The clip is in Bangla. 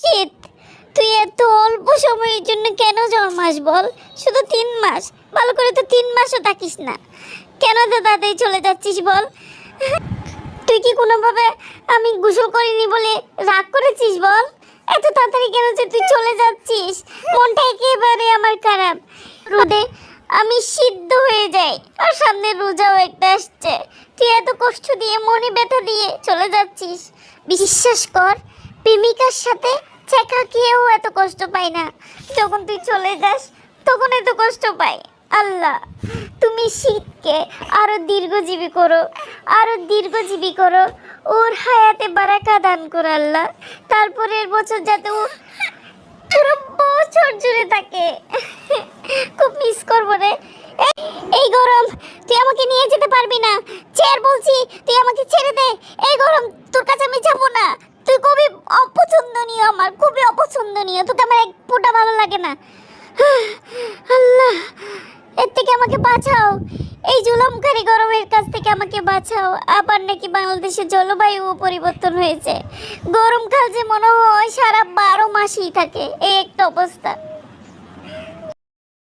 শীত, তুই এত অল্প সময়ের জন্য কেন জন্মাস বল? শুধু তিন মাস, ভালো করে তো তিন মাসও থাকিস না। কেন তো তাড়াতাড়ি চলে যাচ্ছিস বল? তুই কি কোনোভাবে আমি গোসল করিনি বলে রাগ করেছিস বল? এত তাড়াতাড়ি কেন যে তুই চলে যাচ্ছিস? মনটা একেবারে আমার খারাপ। রোদে আমি সিদ্ধ হয়ে যাই, আর সামনে রোজাও একটা আসছে। তুই এত কষ্ট দিয়ে, মনে ব্যথা দিয়ে চলে যাচ্ছিস। বিশ্বাস কর প্রেমিকার সাথে চেকা খেয়েও এত কষ্ট পাই না। যখন তুই চলে যাস, তখন এত কষ্ট পাই আল্লাহ, তুমি শীতকে আরও দীর্ঘজীবী করো, আরও দীর্ঘজীবী করো। ওর হায়াতে বারাকা দান করো আল্লাহ। তারপরের বছর যাতে ও পুরো বছর জুড়ে থাকে। খুব মিস করব রে। এই গরম, তুই আমাকে নিয়ে যেতে পারবি না। চেয়ার বলছি, তুই আমাকে ছেড়ে দে। এই গরম, তোর কাছে আমি যাব না তুই খুবই অপছন্দনীয় আমার খুবই অপছন্দনীয়, তোকে আমার এক ফোঁটা ভালো লাগে না। আল্লাহ, এর থেকে আমাকে বাঁচাও। এই জুলমকারী গরমের কাছ থেকে আমাকে বাঁচাও। আবার নাকি বাংলাদেশের জলবায়ু পরিবর্তন হয়েছে। গরমকাল যে মনে হয় সারা বারো মাসই থাকে। এই একটা অবস্থা।